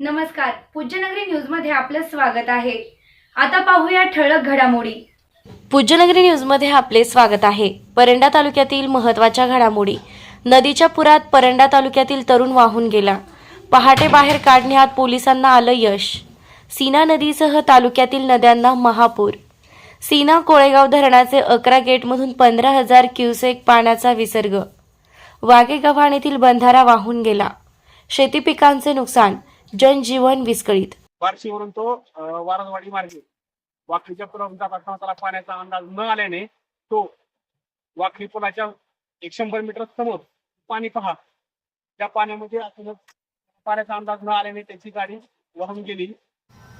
नमस्कार. पूज्यनगरी न्यूजमध्ये आपलं स्वागत आहे. आता पाहूया ठळक घडामोडी. पूज्यनगरी न्यूजमध्ये आपले स्वागत आहे. परंडा तालुक्यातील महत्त्वाच्या घडामोडी. नदीच्या पुरात परंडा तालुक्यातील तरुण वाहून गेला. पहाटे बाहेर काढण्यात पोलिसांना आलं यश. सीना नदीसह तालुक्यातील नद्यांना महापूर. सीना कोळेगाव धरणाचे अकरा गेटमधून पंधरा हजार क्युसेक पाण्याचा विसर्ग. वाघेगव्हाण बंधारा वाहून गेला. शेती पिकांचे नुकसान. जनजीवन विस्कळीत. बार्शीवरून तो वारदवाडी मार्गे. वाखरीच्या पुलावरून जात असताना त्याला पाण्याचा अंदाज न आल्याने तो वाखरी पुलाच्या एक शंभर मीटर समोर पाणी पहा. त्या पाण्यामध्ये पाण्याचा अंदाज न आल्याने त्याची गाडी वाहून गेली.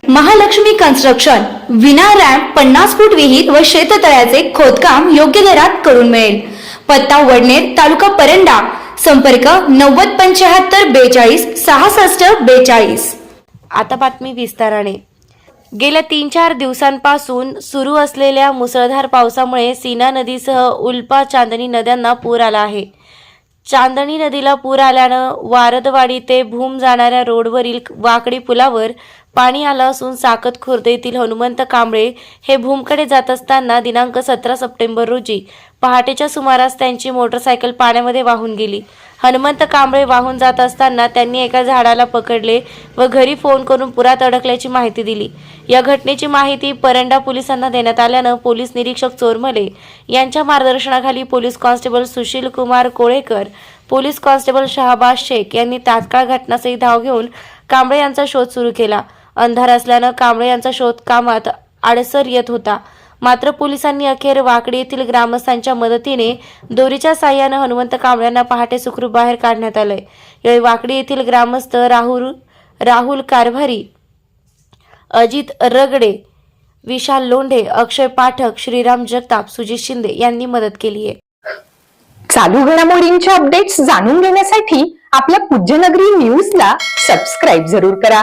महालक्ष्मी कन्स्ट्रक्शन विना रॅम्प पन्नास फूट विहीर व शेततळ्याचे खोदकाम योग्य दरात करून मिळेल. पत्ता वडनेर तालुका परंडा. संपर्क नव्वद पंच्याहत्तर बेचाळीस सहासष्ट बेचाळीस. आता बातमी विस्ताराने. गेल्या तीन चार दिवसांपासून सुरू असलेल्या मुसळधार पावसामुळे सीना नदीसह उल्पा चांदणी नद्यांना पूर आला आहे. चांदणी नदीला पूर आल्यानं वारदवाडी ते भूम जाणाऱ्या रोडवरील वाकडी पुलावर पाणी आलं असून साकत खुर्द येथील हनुमंत कांबळे हे भूमकडे जात असताना दिनांक सतरा सप्टेंबर रोजी पहाटेच्या सुमारास त्यांची मोटरसायकल पाण्यामध्ये वाहून गेली. हनुमंत कांबळे वाहून जात असताना त्यांनी एका झाडाला पकडले व घरी फोन करून पुरात अडकल्याची माहिती दिली. या घटनेची माहिती परंडा पोलिसांना देण्यात आल्यानं पोलीस निरीक्षक चोरमले यांच्या मार्गदर्शनाखाली police constable Sushil Kumar Kolekar police constable Shahbaz Shaikh यांनी तात्काळ घटनास्थळी धाव घेऊन कांबळे यांचा शोध सुरू केला. अंधार असल्यानं कांबळे यांचा शोध कामात आडसर येत होता. मात्र पोलिसांनी अखेर वाकडी येथील ग्रामस्थांच्या मदतीने दोरीच्या साह्यानं हनुमंत कांबळ्यांना पहाटे सुखरूप बाहेर काढण्यात आलंय. यावेळी वाकडी येथील ग्रामस्थ राहुल राहुल कारभारी अजित रगडे विशाल लोंढे अक्षय पाठक श्रीराम जगताप सुजित शिंदे यांनी मदत केली आहे. चालू घडामोडींचे अपडेट्स जाणून घेण्यासाठी आपल्या पूज्यनगरी न्यूजला सबस्क्राईब जरूर करा.